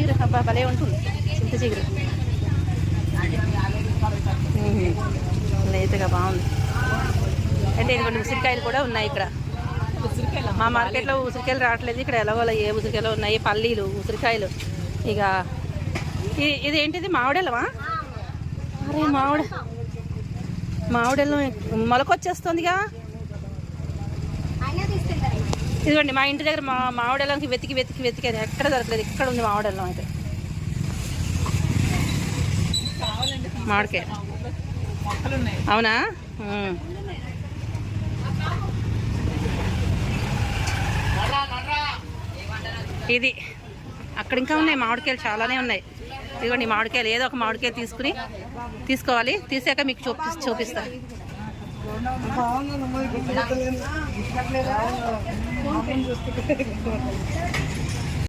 చిగురు అబ్బా భలే ఉంటుంది. చింత చిగురు మ్మ్. లేతగా బాగుంది. అంటే ఇదిగోండి ఉసిరికాయలు కూడా ఉన్నాయి ఇక్కడ. మా మార్కెట్లో ఉసిరికాయలు రావట్లేదు. ఇక్కడ ఎలాగో ఏ ఉసిరికాయలు ఉన్నాయి పల్లీలు ఉసిరికాయలు. ఇక ఇది ఏంటిది? మామిడెలవా అరే మామిడ మామిడెల్లం మొలకొచ్చేస్తుందిగా ఇదిగోండి మా ఇంటి దగ్గర మా మామిడెల్లంకి వెతికి వెతికి వెతికాను ఎక్కడ దొరకలేదు. ఇక్కడ ఉంది మామిడెల్లం అయితే. మామిడికాయ. అవునా? ఇది. అక్కడ ఇంకా ఉన్నాయి మామిడికాయలు చాలానే ఉన్నాయి. ఇదిగోండి మామిడికాయలు. ఏదో ఒక మామిడికాయలు తీసుకుని తీసుకోవాలి. తీసాక మీకు చూపి చూపిస్తాను చూపిస్తా